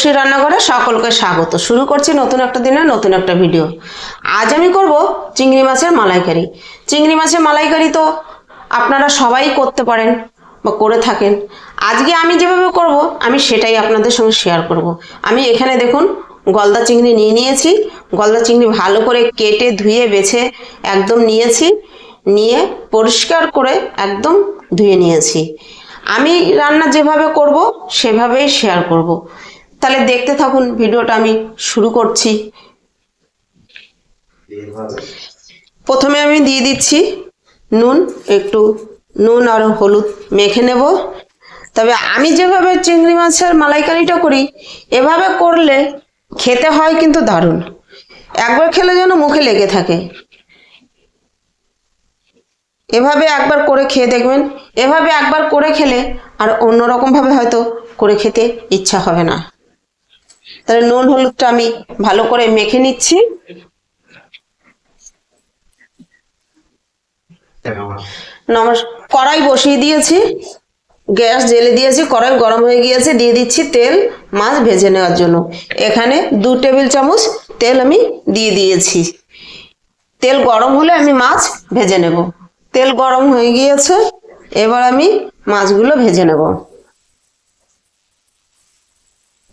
তাপসী রান্নাঘরে সকলকে স্বাগত। শুরু করছি নতুন একটা দিনে নতুন একটা ভিডিও আজ আমি করব চিংড়ি মাছের মালাইকারি। চিংড়ি মাছের মালাইকারি তো আপনারা সবাই করতে পারেন বা করে থাকেন। আজকে আমি যেভাবে করব, আমি সেটাই আপনাদের সঙ্গে শেয়ার করব। আমি এখানে দেখুন, গলদা চিংড়ি নিয়ে নিয়েছি। গলদা চিংড়ি ভালো করে কেটে, ধুয়ে, বেছে একদম নিয়েছি। নিয়ে পরিষ্কার করে একদম ধুয়ে নিয়েছি। আমি রান্না যেভাবে করব, সেভাবেই শেয়ার করব। তাহলে দেখতে থাকুন, ভিডিওটা আমি শুরু করছি। প্রথমে আমি দিয়ে দিচ্ছি নুন, একটু নুন আর হলুদ মেখে নেব। তবে আমি যেভাবে চিংড়ি মাছের মালাইকারিটা করি, এভাবে করলে খেতে হয় কিন্তু দারুণ। একবার খেলে যেন মুখে লেগে থাকে। এভাবে একবার করে খেয়ে দেখবেন, এভাবে একবার করে খেলে আর অন্যরকম ভাবে হয়তো করে খেতে ইচ্ছা হবে না। তাহলে নুন হলুদটা আমি ভালো করে মেখে নিচ্ছি। কড়াই বসিয়ে দিয়েছি, গ্যাস জেলে দিয়েছি, কড়াই গরম হয়ে গিয়েছে, দিয়ে দিচ্ছি তেল মাছ ভেজে নেওয়ার জন্য। এখানে দু টেবিল চামচ তেল আমি দিয়ে দিয়েছি। তেল গরম হলে আমি মাছ ভেজে নেব। তেল গরম হয়ে গিয়েছে, এবার আমি মাছগুলো ভেজে নেব।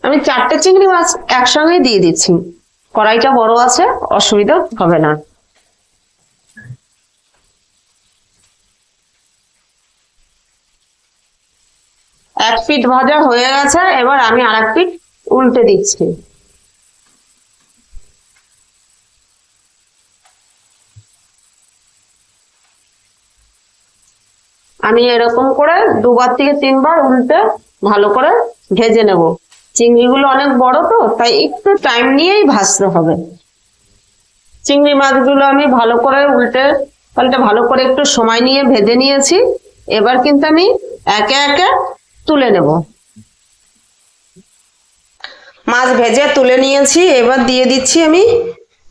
আমি চারটে চিংড়ি মাছ একসঙ্গে দিয়ে দিচ্ছি। কড়াইটা বড় আছে, অসুবিধা হবে না। এক পিঠ ভাজা হয়ে গেছে, এবার আমি আর এক পিঠ উল্টে দিচ্ছি। আমি এরকম করে দুবার থেকে তিনবার উল্টে ভালো করে ভেজে নেব। চিংড়িগুলো অনেক বড় তো, তাই একটু টাইম নিয়েই ভাজতে হবে। চিংড়ি মাছগুলো আমি ভালো করে উল্টে পাল্টে ভালো করে একটু সময় নিয়ে ভেজে নিয়েছি। এবার কিন্তু আমি একে একে তুলে নেব। মাছ ভেজে তুলে নিয়েছি, এবার দিয়ে দিচ্ছি আমি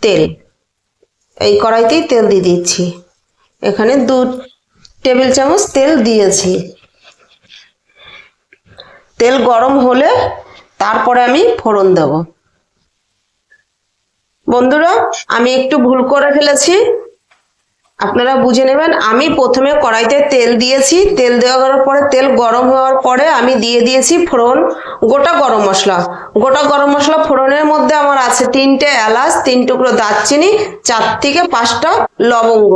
তেল। এই কড়াইতেই তেল দিয়ে দিচ্ছি। এখানে দু টেবিল চামচ তেল দিয়েছি। তেল গরম হলে তারপরে আমি ফোড়ন দেব। বন্ধুরা, আমি একটু ভুল করে ফেলেছি। আপনারা বুঝে নেবেন, আমি প্রথমে কড়াইতে তেল দিয়েছি। তেল দেওয়ার পরে, তেল গরম হওয়ার পরে আমি দিয়ে দিয়েছি ফোড়ন, গোটা গরম মশলা। গোটা গরম মশলা ফোড়নের মধ্যে আমার আছে তিনটে এলাচ, তিন টুকরো দারচিনি, চার থেকে পাঁচটা লবঙ্গ।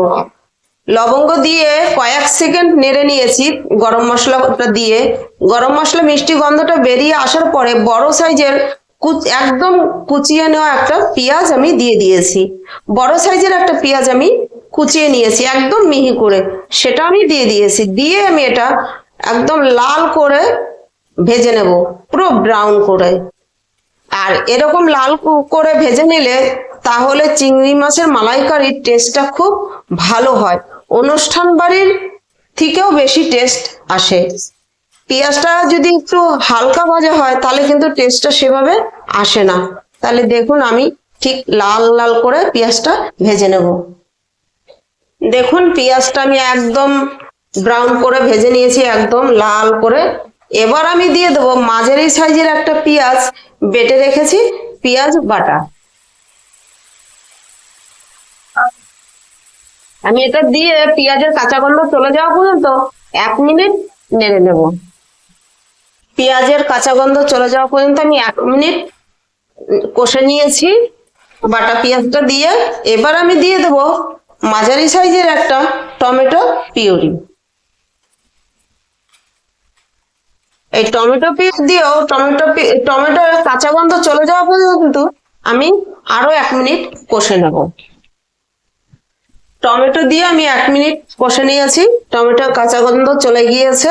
লবঙ্গ দিয়ে কয়েক সেকেন্ড নেড়ে নিয়েছি, গরম মশলাটা দিয়ে। গরম মশলা মিষ্টি গন্ধটা বেরিয়ে আসার পরে বড় সাইজের একদম কুচিয়ে নেওয়া একটা পেঁয়াজ আমি দিয়ে দিয়েছি। বড় সাইজের একটা পেঁয়াজ আমি কুচিয়ে নিয়েছি, একদম মিহি করে। সেটা আমি দিয়ে দিয়েছি। দিয়ে আমি এটা একদম লাল করে ভেজে নেব, পুরো ব্রাউন করে। আর এরকম লাল করে ভেজে নিলে তাহলে চিংড়ি মাছের মালাইকারির টেস্টটা খুব ভালো হয়। অনুষ্ঠান বাড়ির থেকেও বেশি টেস্ট আসে। পেঁয়াজটা যদি একটু হালকা ভাজা হয়, তাহলে কিন্তু টেস্টটা সেভাবে আসে না। তাহলে দেখুন আমি ঠিক লাল লাল করে পেঁয়াজটা ভেজে নেব। দেখুন পেঁয়াজটা আমি একদম ব্রাউন করে ভেজে নিয়েছি, একদম লাল করে। এবার আমি দিয়ে দেবো মাঝারি সাইজের একটা পেঁয়াজ, বেটে রেখেছি পেঁয়াজ বাটা। আমি এটা দিয়ে পেঁয়াজের কাঁচা গন্ধ চলে যাওয়া পর্যন্ত এক মিনিট নেড়ে নেব। পেঁয়াজের কাঁচা গন্ধ চলে যাওয়া পর্যন্ত আমি এক মিনিট কষে নিয়েছি। বাটা পেঁয়াজটা দিয়ে এবার আমি দিয়ে দেব মাঝারি সাইজের একটা টমেটো পিউরি। এই টমেটো পিস দিয়েও টমেটো টমেটোর কাঁচা গন্ধ চলে যাওয়া পর্যন্ত আমি আরও এক মিনিট কষে নেব। টমেটো দিয়ে আমি এক মিনিট কষে নিয়েছি। টমেটোর কাঁচা গন্ধ চলে গিয়েছে।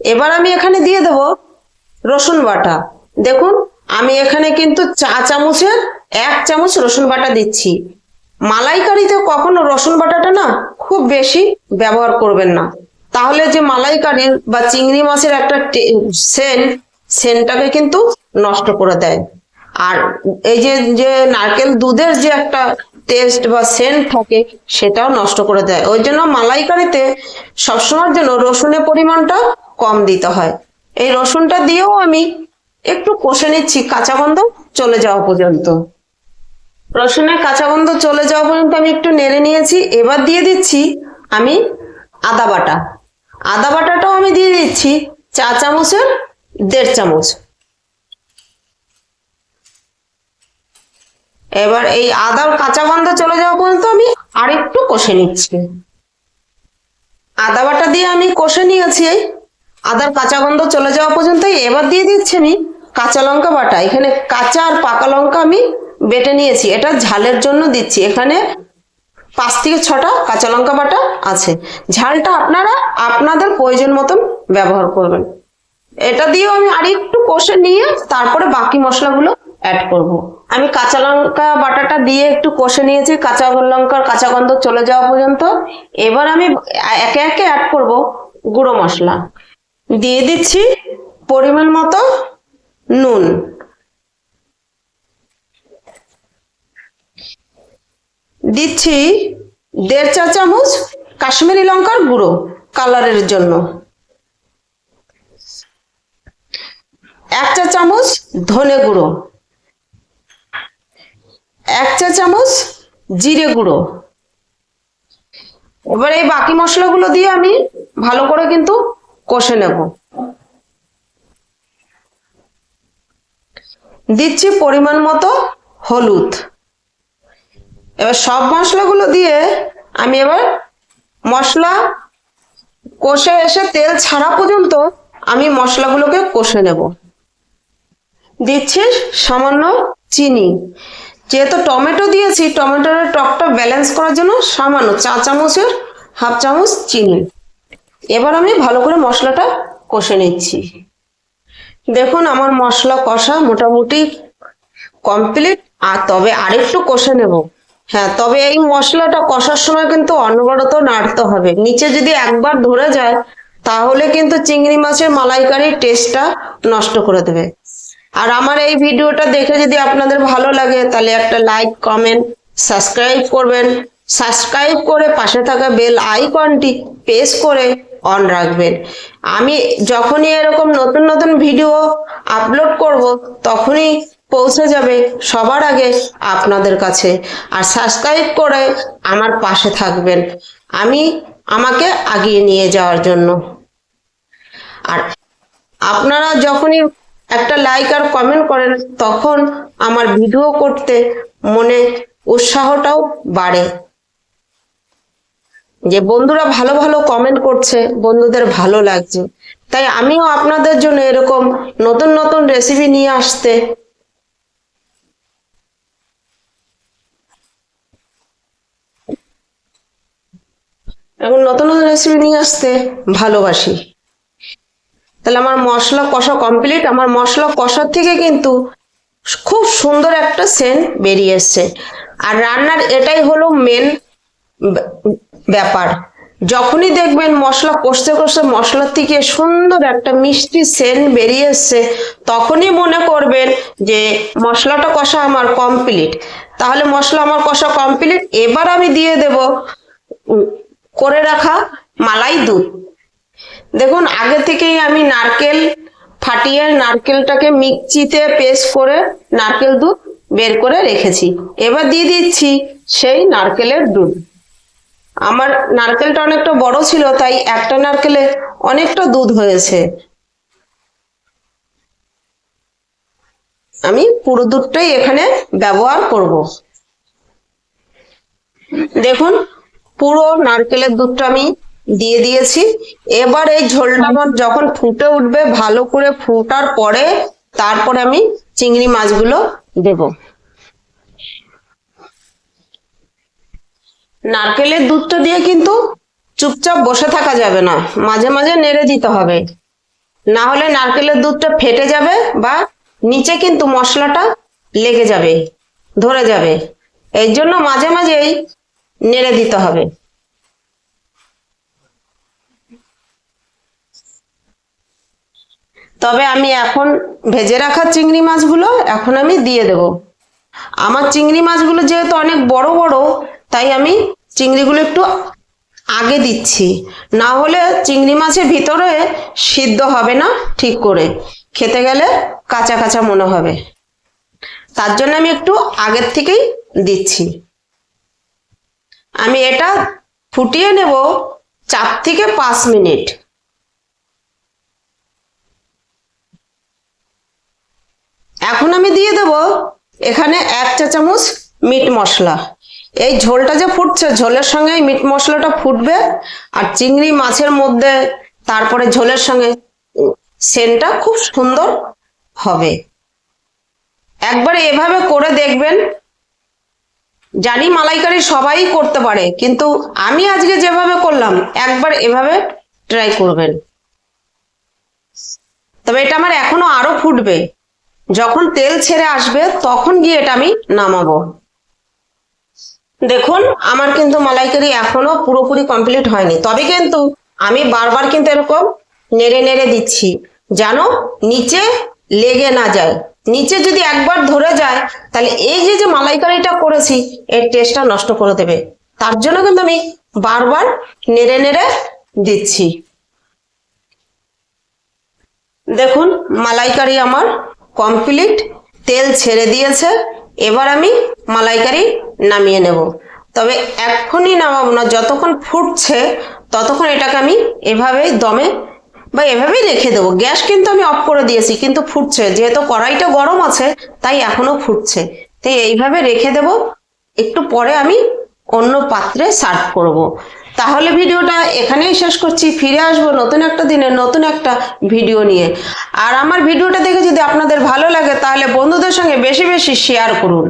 এবার আমি এখানে দিয়ে দেব রসুন বাটা। দেখুন, আমি এখানে কিন্তু চা চামচের এক চামচ রসুন বাটা দিচ্ছি। মালাইকারিতে কখনো রসুন বাটাটা না খুব বেশি ব্যবহার করবেন না। তাহলে যে মালাইকারির বা চিংড়ি মাছের একটা সেন্ট সেন্টটাকে কিন্তু নষ্ট করে দেয়। আর এই যে যে নারকেল দুধের যে একটা টেস্ট বা সেন্ট থাকে, সেটাও নষ্ট করে দেয়। ওই জন্য মালাইকারিতে সবসময়ের জন্য রসুনের পরিমাণটা কম দিতে হয়। এই রসুনটা দিয়েও আমি একটু কষে নিচ্ছি, কাঁচা গন্ধ চলে যাওয়া পর্যন্ত। রসুনের কাঁচা গন্ধ চলে যাওয়া পর্যন্ত আমি একটু নেড়ে নিয়েছি। এবার দিয়ে দিচ্ছি আমি আদা বাটা। আদা বাটাটাও আমি দিয়ে দিচ্ছি চা চামচের দেড় চামচ। এবার এই আদার কাঁচা গন্ধ চলে যাওয়া পর্যন্ত আমি আরেকটু কষে নিচ্ছি। আদা বাটা দিয়ে আমি কষে নিয়েছি। আদার কাঁচা গন্ধ চলে যাওয়া পর্যন্ত এবার দিয়ে দিচ্ছি আমি কাঁচা লঙ্কা বাটা। এখানে কাঁচা আর পাকা লঙ্কা আমি বেটে নিয়েছি। এটা ঝালের জন্য দিচ্ছি। এখানে পাঁচ থেকে ছটা কাঁচা লঙ্কা বাটা আছে। ঝালটা আপনারা আপনাদের প্রয়োজন মতন ব্যবহার করবেন। এটা দিয়েও আমি আর একটু কষে নিয়ে তারপরে বাকি মশলাগুলো অ্যাড করব। আমি কাঁচা লঙ্কা বাটাটা দিয়ে একটু কষে নিয়েছি, কাঁচা লঙ্কার কাঁচা গন্ধ চলে যাওয়া পর্যন্ত। এবার আমি একে একে অ্যাড করব গুঁড়ো মশলা। দিয়ে দিচ্ছি পরিমাণ মতো নুন। দিচ্ছি দেড় চা চামচ কাশ্মীরি লঙ্কার গুঁড়ো কালারের জন্য। এক চা চামচ ধনে গুঁড়ো। এক চা চামচ জিরে গুঁড়ো। এবার এই বাকি মশলাগুলো দিয়ে আমি ভালো করে কিন্তু কষে নেব। দিচ্ছি পরিমাণ মতো হলুদ। এবার সব মশলাগুলো দিয়ে আমি এবার মশলা কষে এসে তেল ছাড়া পর্যন্ত আমি মশলাগুলোকে কষে নেব। দিচ্ছি সামান্য চিনি। যেহেতু টমেটো দিয়েছি, টমেটোর টকটা ব্যালেন্স করার জন্য সামান্য চা চামচের হাফ চামচ চিনি। এবার আমি ভালো করে মশলাটা কষে নিচ্ছি। দেখুন, আমার মশলা কষা মোটামুটি কমপ্লিট আর তবে আরেকটু কষে নেব। হ্যাঁ তবে এই মশলাটা কষার সময় কিন্তু অনবরত নাড়তে হবে। নিচে যদি একবার ধরে যায়, তাহলে কিন্তু চিংড়ি মাছের মালাইকারির টেস্টটা নষ্ট করে দেবে। আর আমার এই ভিডিওটা দেখে যদি আপনাদের ভালো লাগে, তাহলে একটা লাইক কমেন্ট সাবস্ক্রাইব করবেন। সাবস্ক্রাইব করে পাশে থাকা বেল আইকনটি প্রেস করে অন রাখবেন। আমি যখনই এরকম নতুন নতুন ভিডিও আপলোড করব, তখনই পৌঁছে যাবে সবার আগে আপনাদের কাছে। আর সাবস্ক্রাইব করে আমার পাশে থাকবেন। আমি আমাকে আগিয়ে নিয়ে যাওয়ার জন্য। আর আপনারা যখনই একটা লাইক আর কমেন্ট করেন, তখন আমার ভিডিও করতে মনে উৎসাহটাও বাড়ে। যে বন্ধুরা ভালো ভালো কমেন্ট করছে, বন্ধুদের ভালো লাগছে। তাই আমিও আপনাদের জন্য এরকম নতুন নতুন রেসিপি নিয়ে আসতে এখন নতুন নতুন রেসিপি নিয়ে আসতে ভালোবাসি। তাহলে আমার মশলা কষা কমপ্লিট আমার মশলা কষার থেকে কিন্তু খুব সুন্দর একটা সেন্ট বেরিয়ে এসছে। আর রান্নার এটাই হলো মেন ব্যাপার। যখনই দেখবেন মশলা কষতে কষতে মশলার থেকে সুন্দর একটা মিষ্টি সেন্ট বেরিয়ে এসছে, তখনই মনে করবেন যে মশলাটা কষা আমার কমপ্লিট তাহলে মশলা আমার কষা কমপ্লিট এবার আমি দিয়ে দেব করে রাখা মালাই দুধ। দেখুন, আগে থেকেই আমি নারকেল ফাটিয়ে নারকেলটাকে মিক্সিতে পেস্ট করে নারকেল দুধ বের করে রেখেছি। এবার দিয়ে দিচ্ছি সেই নারকেলের দুধ। আমার নারকেলটা অনেকটা বড় ছিল, তাই একটা নারকেলে অনেকটা দুধ হয়েছে। আমি পুরো দুধটাই এখানে ব্যবহার করব। দেখুন, পুরো নারকেলের দুধটা আমি দিয়ে দিয়েছি। এবার এই ঝোলটা যখন ফুটে উঠবে, ভালো করে ফুটার পরে তারপরে আমি চিংড়ি মাছগুলো দেব। নারকেলের দুধটা দিয়ে কিন্তু চুপচাপ বসে থাকা যাবে না, মাঝে মাঝে নেড়ে দিতে হবে। না হলে নারকেলের দুধটা ফেটে যাবে বা নিচে কিন্তু মশলাটা লেগে যাবে, ধরে যাবে। এই জন্য মাঝে মাঝেই নেড়ে দিতে হবে। তবে আমি এখন ভেজে রাখা চিংড়ি মাছগুলো এখন আমি দিয়ে দেব। আমার চিংড়ি মাছগুলো যেহেতু অনেক বড় বড়, তাই আমি চিংড়িগুলো একটু আগে দিচ্ছি। না হলে চিংড়ি মাছের ভিতরে সিদ্ধ হবে না ঠিক করে। খেতে গেলে কাঁচা কাঁচা মনে হবে। তার জন্য আমি একটু আগের থেকেই দিচ্ছি। আমি এটা ফুটিয়ে নেব চার থেকে পাঁচ মিনিট। এখন আমি দিয়ে দেব এখানে এক চা চামচ মিট মশলা। এই ঝোলটা যে ফুটছে ঝোলের সঙ্গে মিট মশলাটা ফুটবে আর চিংড়ি মাছের মধ্যে তারপরে ঝোলের সঙ্গে উম, সেন্টটা খুব সুন্দর হবে। একবার এভাবে করে দেখবেন জানি মালাইকারি সবাই করতে পারে কিন্তু আমি আজকে যেভাবে করলাম একবার এভাবে ট্রাই করবেন। তবে এটা আমার এখনও আরও ফুটবে। যখন তেল ছেড়ে আসবে, তখন গিয়ে এটা আমি নামাবো। দেখুন, আমার কিন্তু মালাইকারি এখনও পুরোপুরি কমপ্লিট হয়নি। তবে কিন্তু আমি বারবার কিন্তু এরকম নেড়ে নেড়ে দিচ্ছি, যেন নিচে লেগে না যায়। নিচে যদি একবার ধরে যায়, তাহলে এই যে যে মালাইকারিটা করেছি, এর টেস্টটা নষ্ট করে দেবে। তার জন্য কিন্তু আমি বারবার নেড়ে নেড়ে দিচ্ছি। দেখুন, মালাইকারি আমার কমপ্লিট তেল ছেড়ে দিয়েছে। এবার আমি মালাইকারি নামিয়ে নেব। তবে এক্ষুনি নামাবো না, যতক্ষণ ফুটছে ততক্ষণ এটাকে আমি এভাবেই দমে বা এভাবেই রেখে দেবো। গ্যাস কিন্তু আমি অফ করে দিয়েছি, কিন্তু ফুটছে। যেহেতু কড়াইটা গরম আছে, তাই এখনও ফুটছে। তাই এইভাবে রেখে দেব। একটু পরে আমি অন্য পাত্রে সার্ভ করব। তাহলে ভিডিওটা এখানেই শেষ করছি, ফিরে আসব নতুন একটা দিনে নতুন একটা ভিডিও নিয়ে। আর আমার ভিডিওটা দেখে যদি আপনাদের ভালো লাগে, তাহলে বন্ধুদের সঙ্গে বেশি বেশি শেয়ার করুন।